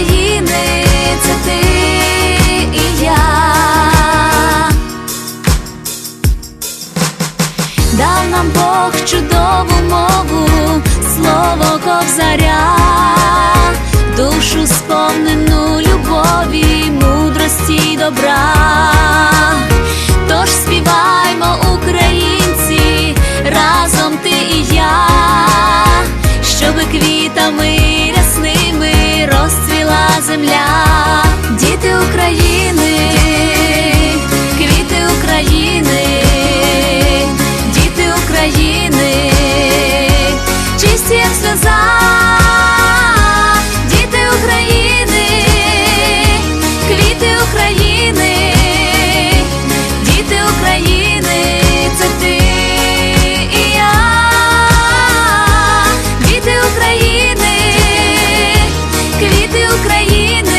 України це ти і я. Дав нам Бог чудову мову, слово ковзаря, душу сповнену любові, мудрості й добра. Тож співаймо, українці, разом ти і я, щоби квітами земля, діти України, квіти України, діти України, чисті як сльоза. в